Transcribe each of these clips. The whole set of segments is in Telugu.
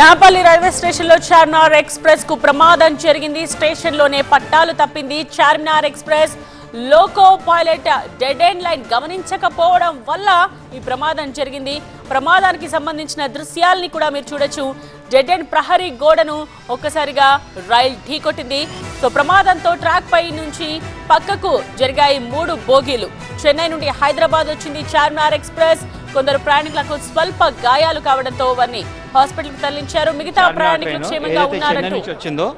నాపల్లి రైల్వే స్టేషన్లో చార్మినార్ ఎక్స్ప్రెస్కు ప్రమాదం జరిగింది. స్టేషన్లోనే పట్టాలు తప్పింది. Charminar express loco pilot dead end line గమనించకపోవడం వల్ల ఈ ప్రమాదం జరిగింది. ప్రమాదానికి సంబంధించిన దృశ్యాల్ని కూడా మీరు చూడొచ్చు. డెడ్ ఎండ్ ప్రహరీ గోడను ఒక్కసారిగా రైల్ ఢీకొట్టింది. సో ప్రమాదంతో ట్రాక్ పై నుంచి పక్కకు జరిగాయి మూడు బోగీలు. చెన్నై నుండి హైదరాబాద్ వచ్చింది చార్మినార్ ఎక్స్ప్రెస్. కొందరు ప్రయాణికులకు స్వల్ప గాయాలు కావడంతో వారిని హాస్పిటల్కు తరలించారు. మిగతా ప్రయాణికులు క్షేమంగా ఉన్నారంటూ వచ్చిందో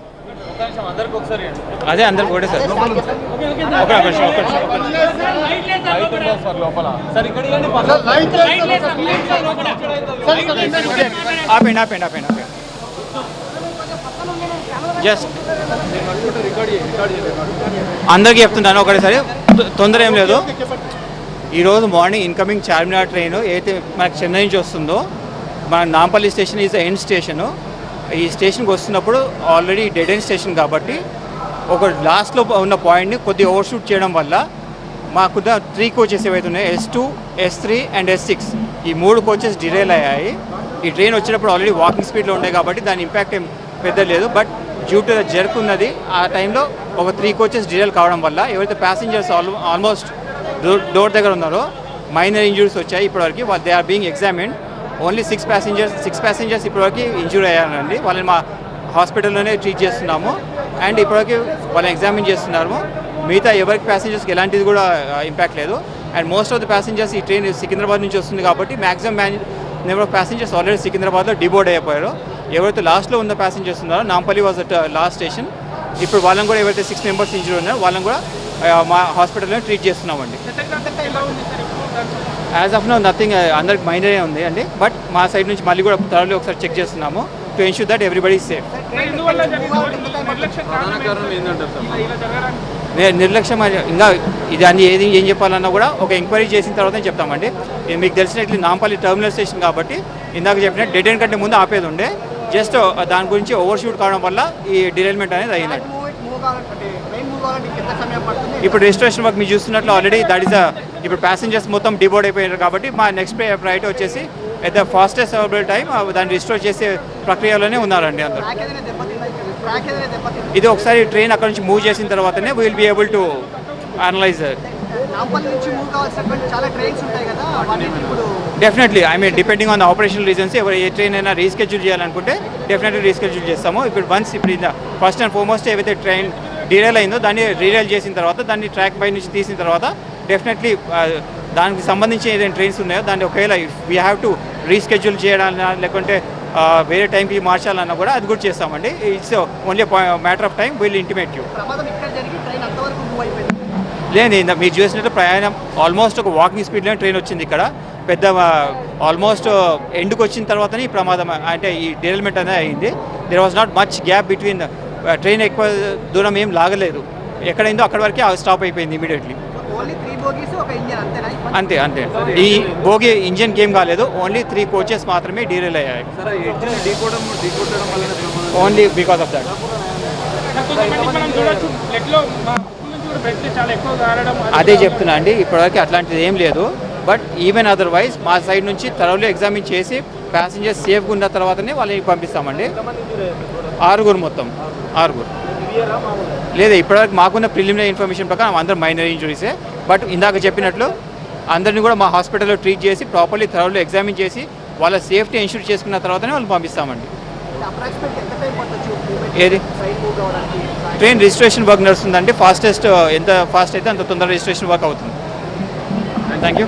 అదే అందరికి ఒకటే సార్. ఆపండి ఆపండి ఆపండి ఆపండి జస్ట్ అందరికీ చెప్తుంటాను ఒకటేసారి. తొందర ఏం లేదు. ఈరోజు మార్నింగ్ ఇన్కమింగ్ చార్మినార్ ట్రైన్ ఏదైతే మనకు చెన్నై నుంచి వస్తుందో మన Nampally station is end station ఈ స్టేషన్కి వస్తున్నప్పుడు ఆల్రెడీ డెడ్ ఎండ్ స్టేషన్ కాబట్టి ఒక లాస్ట్లో ఉన్న పాయింట్ని కొద్దిగా ఓవర్షూట్ చేయడం వల్ల మాకున్న త్రీ కోచెస్ ఏవైతే ఉన్నాయో S two S three and S six ఈ మూడు కోచెస్ డిరైల్ అయ్యాయి. ఈ ట్రైన్ వచ్చేటప్పుడు ఆల్రెడీ వాకింగ్ స్పీడ్లో ఉండే కాబట్టి దాని ఇంపాక్ట్ ఏం పెద్ద లేదు but due to the jerk ఉన్నది ఆ టైంలో ఒక త్రీ కోచెస్ డిరైల్ కావడం వల్ల ఎవరైతే passengers all almost door door దగ్గర ఉన్నారో మైనర్ ఇంజురీస్ వచ్చాయి ఇప్పటివరకు వాళ్ళు they are being examined only six passengers six passengers ఇప్పటివరకు ఇంజూర్ అయ్యారండి. వాళ్ళని మా హాస్పిటల్లోనే ట్రీట్ చేస్తున్నాము. అండ్ ఇప్పటివరకు వాళ్ళని ఎగ్జామిన్ చేస్తున్నాము. మిగతా ఎవరికి ప్యాసింజర్స్కి ఎలాంటిది కూడా uh, ఇంపాక్ట్ లేదు. And most of the passengers ఈ ట్రైన్ సికింద్రాబాద్ నుంచి వస్తుంది కాబట్టి maximum number of passengers already సికింద్రాబాద్లో డిబోర్డ్ అయిపోయారు. ఎవరైతే లాస్ట్లో ఉన్న ప్యాసింజర్స్ ఉన్నారో Nampally was at last station ఇప్పుడు వాళ్ళని కూడా ఎవరైతే సిక్స్ మెంబర్స్ ఇంజూర్ ఉన్నారో వాళ్ళని కూడా uh, మా హాస్పిటల్లో ట్రీట్ చేస్తున్నామండి. యాజ్ ఆఫ్ నో నథింగ్ అందరికి మైనరే ఉంది అండి. బట్ మా సైడ్ నుంచి మళ్ళీ కూడా త్వరలో ఒకసారి చెక్ చేస్తున్నాము to ensure that everybody safe నిర్లక్ష్యం ఇంకా ఇది అన్ని ఏది ఏం చెప్పాలన్నా కూడా ఒక ఎంక్వైరీ చేసిన తర్వాత చెప్తామండి. మీకు తెలిసినట్లు నాంపల్లి టర్మినల్ స్టేషన్ కాబట్టి ఇందాక చెప్పిన డెడ్ ఎండ్ కంటే ముందు ఆపేది ఉండే. జస్ట్ దాని గురించి ఓవర్ షూట్ కావడం వల్ల ఈ డిరైల్మెంట్ అనేది అయ్యిందండి ఇప్పుడు రిజిస్ట్రేషన్ వర్క్ మీరు చూస్తున్నట్లు ఆల్రెడీ దట్ ఇస్ ఇప్పుడు ప్యాసింజర్స్ మొత్తం డిబోర్డ్ అయిపోయారు కాబట్టి మా నెక్స్ట్ ప్రయారిటీ వచ్చేసి at the fastest available time దాన్ని రిస్టోర్ చేసే ప్రక్రియలోనే ఉన్నారండి అందరూ. ఇది ఒకసారి ట్రైన్ అక్కడ నుంచి మూవ్ చేసిన తర్వాతనే will be able to analyse Nampally నుంచి మూవ్ కావాల్సినటువంటి చాలా ట్రైన్స్ ఉంటాయి కదా ఇప్పుడు definitely I mean depending on operational reasons ఎవరు ఏ ట్రైన్ అయినా రీస్కెడ్యూల్ చేయాలనుకుంటే డెఫినెట్లీ రీస్కెడ్యూల్ చేస్తాము. ఇప్పుడు వన్స్ ఇప్పుడు ఫస్ట్ అండ్ ఫార్మోస్ట్ ఏవైతే ట్రైన్ డీరైల్ అయిందో దాన్ని రీరైల్ చేసిన తర్వాత దాన్ని ట్రాక్ పై నుంచి తీసిన తర్వాత డెఫినెట్లీ దానికి సంబంధించి ఏదైనా ట్రైన్స్ ఉన్నాయో దాన్ని ఒకవేళ వీ హ్యావ్ టు రీస్కెడ్యూల్ చేయాలన్నా లేకుంటే వేరే టైంకి మార్చాలన్నా కూడా అది కూడా చేస్తామండి. It's only matter of time will intimate you లేదు మీరు చూసినట్టు ప్రయాణం ఆల్మోస్ట్ ఒక వాకింగ్ స్పీడ్లో ట్రైన్ వచ్చింది ఇక్కడ. పెద్ద ఆల్మోస్ట్ ఎండ్కి వచ్చిన తర్వాతనే ఈ ప్రమాదం అంటే ఈ డెవలప్మెంట్ అనేది అయింది. There was not much gap between train ఎక్కువ దూరం ఏం లాగలేదు. ఎక్కడైందో అక్కడ వరకే స్టాప్ అయిపోయింది ఇమీడియట్లీ? అంతే అంతే. ఈ భోగి ఇంజన్ గేమ్ కాలేదు. ఓన్లీ త్రీ కోచెస్ మాత్రమే డీరైల్ అయ్యాయి. ఓన్లీ బికాస్ ఆఫ్ దట్ అదే చెప్తున్నా అండి ఇప్పటివరకు అట్లాంటిది ఏం లేదు. బట్ ఈవెన్ అదర్వైజ్ మా సైడ్ నుంచి థరోలీ ఎగ్జామిన్ చేసి ప్యాసింజర్స్ సేఫ్గా ఉన్న తర్వాతనే వాళ్ళని పంపిస్తామండి. ఆరుగురు మొత్తం. ఆరుగురు. లేదా ఇప్పటివరకు మాకున్న ప్రిలిమినరీ ఇన్ఫర్మేషన్ ప్రకారం అందరూ మైనర్ ఇంజురీసే. బట్ ఇందాక చెప్పినట్లు అందరిని కూడా మా హాస్పిటల్లో ట్రీట్ చేసి ప్రాపర్లీ థరోలీ ఎగ్జామిన్ చేసి వాళ్ళ సేఫ్టీ ఇన్షూర్ చేసుకున్న తర్వాతనే వాళ్ళు పంపిస్తామండి. ఏది? ట్రైన్ రిజిస్ట్రేషన్ వర్క్ నడుస్తుందండి. ఫాస్టెస్ట్ ఎంత ఫాస్ట్ అయితే అంత తొందరగా రిజిస్ట్రేషన్ వర్క్ అవుతుంది. Thank you